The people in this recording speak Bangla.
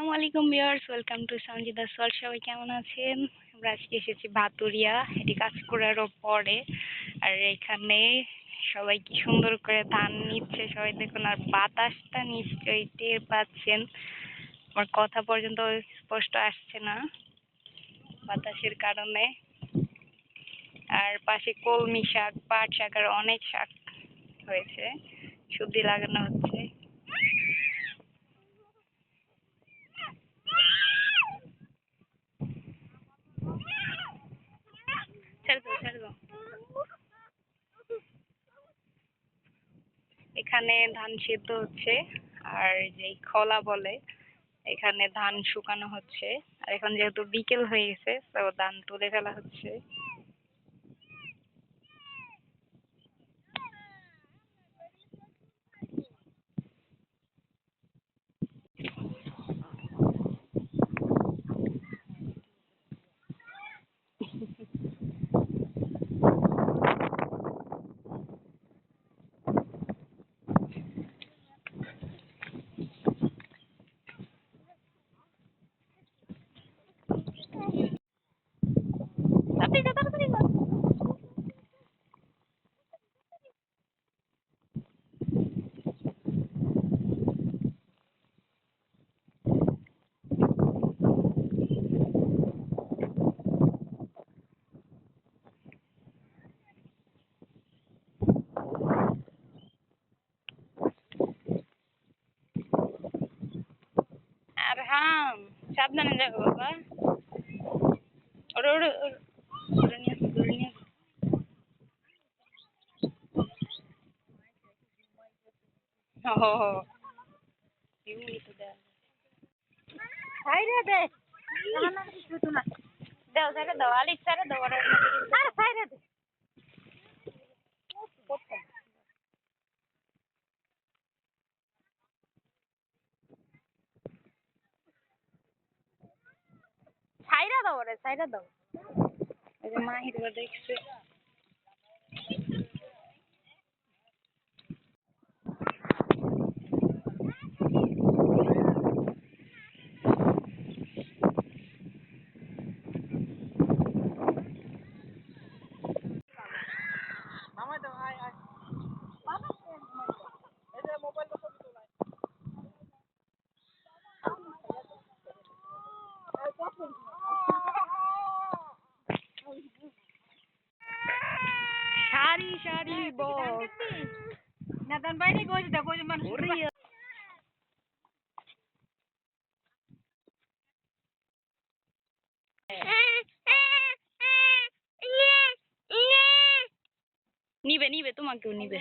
আসসালামু আলাইকুম ভিউয়ার্স ওয়েলকাম টু সঞ্জিদা সল সবাই কেমন আছেন? আমরা আজকে এসেছি ভাতুরিয়া, এটি কাজ করারও পরে আর এখানে সবাই কি সুন্দর করে ধান নিচ্ছে, সবাই দেখুন, আর বাতাসটা নিশ্চয়ই টের পাচ্ছেন। আমার কথা পর্যন্ত স্পষ্ট আসছে না বাতাসের কারণে। আর পাশে কলমি শাক, পাট শাক, আর অনেক শাক হয়েছে। সবজি লাগানো হচ্ছে ছেড়ে দাও ছেড়ে দাও এখানে ধান সেদ্ধ হচ্ছে, আর যেই খলা বলে, এখানে ধান শুকানো হচ্ছে। আর এখন যেহেতু বিকেল হয়ে গেছে, তো ধান তুলে ফেলা হচ্ছে। আর হাম সাবধানে যাবো বাবা ওরে ওরে সাইরে দাও ছেড়ে দাও দাও ওই যে মাহির দেখছে সারি সারি বল না দান বাইরে কই দে কই মানুষ ওরে নিবে নিবে তোমাকেও নিবে